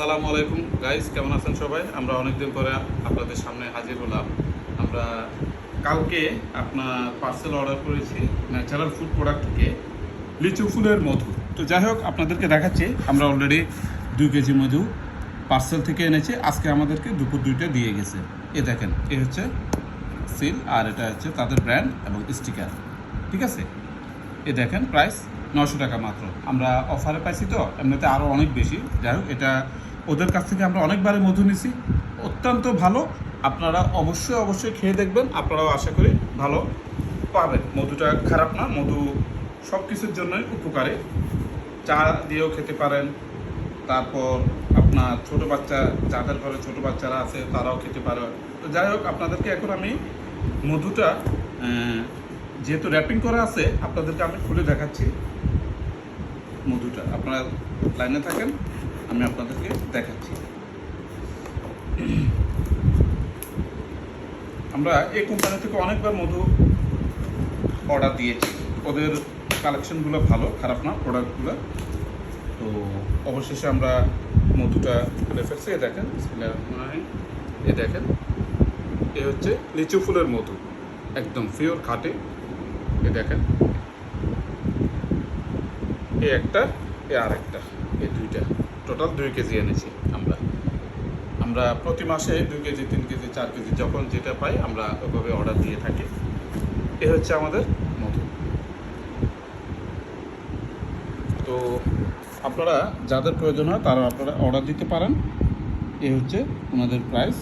আসসালামু আলাইকুম। গাইস কেমন আছেন সবাই? আমরা অনেকদিন পরে আপনাদের সামনে হাজির হলাম। আমরা কালকে আপনার পার্সেল অর্ডার করেছি ন্যাচারাল ফুড প্রোডাক্ট থেকে লিচু ফুলের মধু। তো যাই হোক, আপনাদেরকে দেখাচ্ছি। আমরা অলরেডি দুই কেজি মধু পার্সেল থেকে এনেছি। আজকে আমাদেরকে দুপুর দুইটা দিয়ে গেছে। এ দেখেন এ হচ্ছে সিল আর এটা হচ্ছে তাদের ব্র্যান্ড এবং স্টিকার ঠিক আছে? এ দেখেন প্রাইস নশো টাকা মাত্র। আমরা অফারে পাইছি তো, এমনিতে আরও অনেক বেশি। যাই হোক, এটা ওদের কাছ থেকে আমরা অনেকবারে মধু নিছি। অত্যন্ত ভালো। আপনারা অবশ্যই অবশ্যই খেয়ে দেখবেন। আপনারাও আশা করি ভালো পাবেন। মধুটা খারাপ না, মধু সব কিছুর জন্যই উপকারী। চা দিয়েও খেতে পারেন। তারপর আপনার ছোট বাচ্চা, যাদের ঘরে ছোট বাচ্চারা আছে, তারাও খেতে পারে। তো যাই হোক, আপনাদেরকে এখন আমি মধুটা যেহেতু র্যাপিং করা আছে, আপনাদেরকে আমি খুলে দেখাচ্ছি মধুটা। আপনারা লাইনে থাকেন। আমি আপনাদেরকে দেখাচ্ছি। আমরা এই কোম্পানি থেকে অনেকবার মধু অর্ডার দিয়েছি। ওদের কালেকশনগুলো ভালো, খারাপ না প্রোডাক্টগুলো তো অবশেষে আমরা মধুটা খুলে ফেলছি। এ দেখেন রহমানির এ দেখেন, এ হচ্ছে লিচু ফুলের মধু। একদম পিওর খাটে। এ দেখেন, এ একটা, এ আর একটা এ দুইটা। টোটাল দুই কেজি এনেছি আমরা। আমরা প্রতি মাসে দুই কেজি, তিন কেজি, চার কেজি যখন যেটা পাই আমরা ওইভাবে অর্ডার দিয়ে থাকি। এ হচ্ছে আমাদের মধু। তো আপনারা যাদের প্রয়োজন হয় তারা আপনারা অর্ডার দিতে পারেন। এ হচ্ছে ওনাদের প্রাইস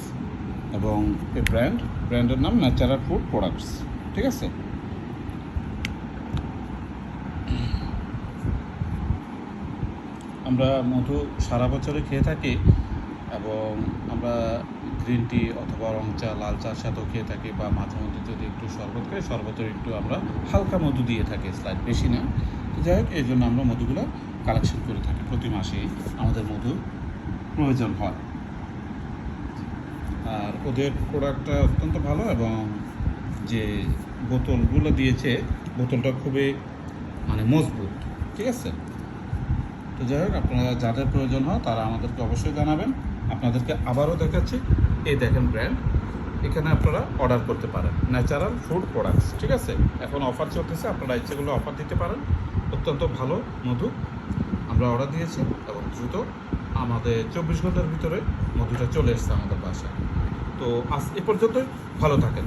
এবং এ ব্র্যান্ড ব্র্যান্ডের নাম ন্যাচারাল ফুড প্রোডাক্টস ঠিক আছে? আমরা মধু সারা বছরে খেয়ে থাকি এবং আমরা গ্রিন টি অথবা রং চা, লাল চার সাথেও খেয়ে থাকি বা মাঝে মধ্যে যদি একটু শরবত খাই, শরবতের একটু আমরা হালকা মধু দিয়ে থাকি স্লাইড বেশি না। যাই হোক, এই জন্য আমরা মধুগুলো কালেকশন করে থাকি। প্রতি মাসেই আমাদের মধু প্রয়োজন হয়। আর ওদের প্রোডাক্টটা অত্যন্ত ভালো এবং যে বোতলগুলো দিয়েছে, বোতলটা খুবই মানে মজবুত, ঠিক আছে? তো যাই হোক, আপনারা যাদের প্রয়োজন হয় তারা আমাদেরকে অবশ্যই জানাবেন। আপনাদেরকে আবারও দেখাচ্ছি, এই দেখেন ব্র্যান্ড এখানে আপনারা অর্ডার করতে পারেন। ন্যাচারাল ফুড প্রোডাক্টস ঠিক আছে? এখন অফার চলতেছে, আপনারা ইচ্ছেগুলো অফার দিতে পারেন। অত্যন্ত ভালো, মধু। আমরা অর্ডার দিয়েছি এবং দ্রুত আমাদের চব্বিশ ঘণ্টার ভিতরে মধুটা চলে এসছে আমাদের বাসায়। তো আজ এ পর্যন্তই, ভালো থাকেন।